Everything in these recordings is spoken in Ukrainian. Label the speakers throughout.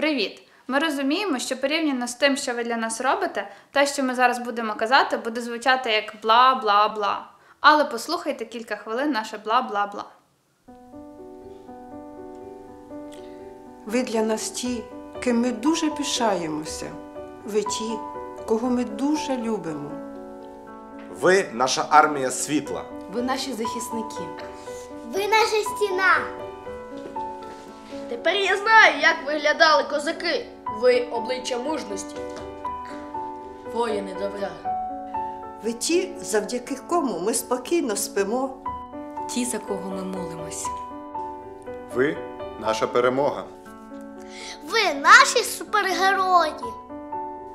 Speaker 1: Привіт! Ми розуміємо, що порівняно з тим, що ви для нас робите, те, що ми зараз будемо казати, буде звучати як бла бла бла. Але послухайте кілька хвилин наше бла бла бла.
Speaker 2: Ви для нас ті, ким ми дуже пишаємося. Ви ті, кого ми дуже любимо.
Speaker 3: Ви наша армія світла.
Speaker 4: Ви наші захисники.
Speaker 5: Ви наша стіна.
Speaker 6: Тепер я знаю, як виглядали козаки. Ви обличчя мужності. Воїни добра.
Speaker 2: Ви ті, завдяки кому ми спокійно спимо.
Speaker 4: Ті, за кого ми молимось.
Speaker 7: Ви наша перемога.
Speaker 5: Ви наші супергерої.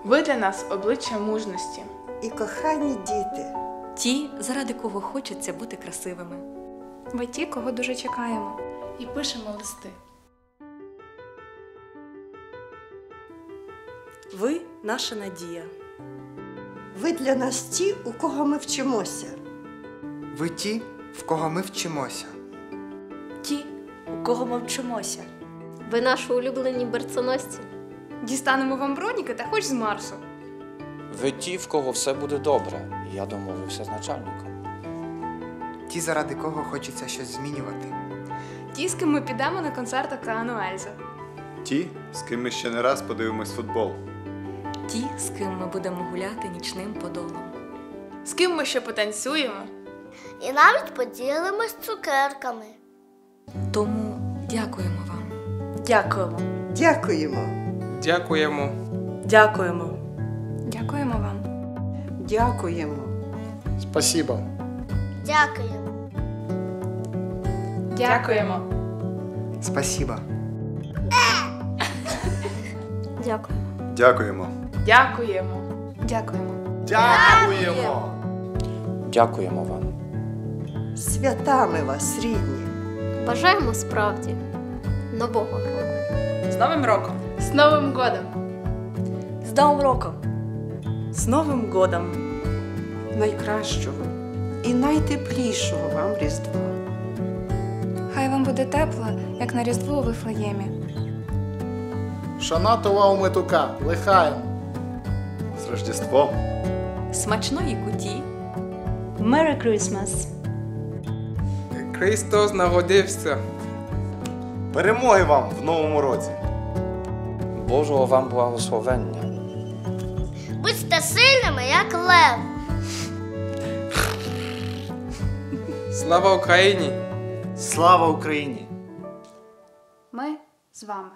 Speaker 8: Ви для нас обличчя мужності.
Speaker 2: І кохані діти.
Speaker 4: Ті, заради кого хочеться бути красивими.
Speaker 1: Ви ті, кого дуже чекаємо.
Speaker 8: І пишемо листи.
Speaker 9: Ви наша надія.
Speaker 2: Ви для нас ті, у кого ми вчимося.
Speaker 10: Ви ті, в кого ми вчимося.
Speaker 9: Ті, у кого ми вчимося.
Speaker 5: Ви наші улюблені берцоносці.
Speaker 1: Дістанемо вам броніки та хоч з Марсу.
Speaker 11: Ви ті, в кого все буде добре. Я домовився з начальником.
Speaker 10: Ті, заради кого хочеться щось змінювати.
Speaker 1: Ті, з ким ми підемо на концерт Океану Ельзи.
Speaker 7: Ті, з ким ми ще не раз подивимось футбол.
Speaker 4: Ті, з ким ми будемо гуляти нічним подолом.
Speaker 8: З ким ми ще потанцюємо?
Speaker 5: І навіть поділимось цукерками.
Speaker 4: Тому дякуємо вам.
Speaker 9: Дякуємо.
Speaker 2: Дякуємо.
Speaker 12: Дякуємо.
Speaker 9: Дякуємо.
Speaker 1: Дякуємо вам.
Speaker 2: Дякуємо.
Speaker 12: Спасибо.
Speaker 5: Дякуємо.
Speaker 8: Дякуємо.
Speaker 10: Спасіба.
Speaker 5: Дякую.
Speaker 7: Дякуємо.
Speaker 8: Дякуємо.
Speaker 1: Дякуємо.
Speaker 3: Дякуємо!
Speaker 11: Дякуємо вам.
Speaker 2: Святами вас, рідні.
Speaker 5: Бажаємо справді нового року.
Speaker 8: З Новим роком! З Новим годом!
Speaker 9: З Новим роком. З Новим годом.
Speaker 2: Найкращого і найтеплішого вам Різдва.
Speaker 1: Хай вам буде тепло, як на Різдво у Вифлеємі.
Speaker 12: Шанатова у метука. Лихаєм.
Speaker 7: З Рождеством.
Speaker 4: Смачної куті.
Speaker 9: Merry Christmas.
Speaker 12: Христос народився.
Speaker 3: Перемоги вам в новому році!
Speaker 11: Божого вам благословення.
Speaker 5: Будьте сильними, як лев.
Speaker 12: Слава Україні!
Speaker 10: Слава Україні!
Speaker 1: Ми з вами.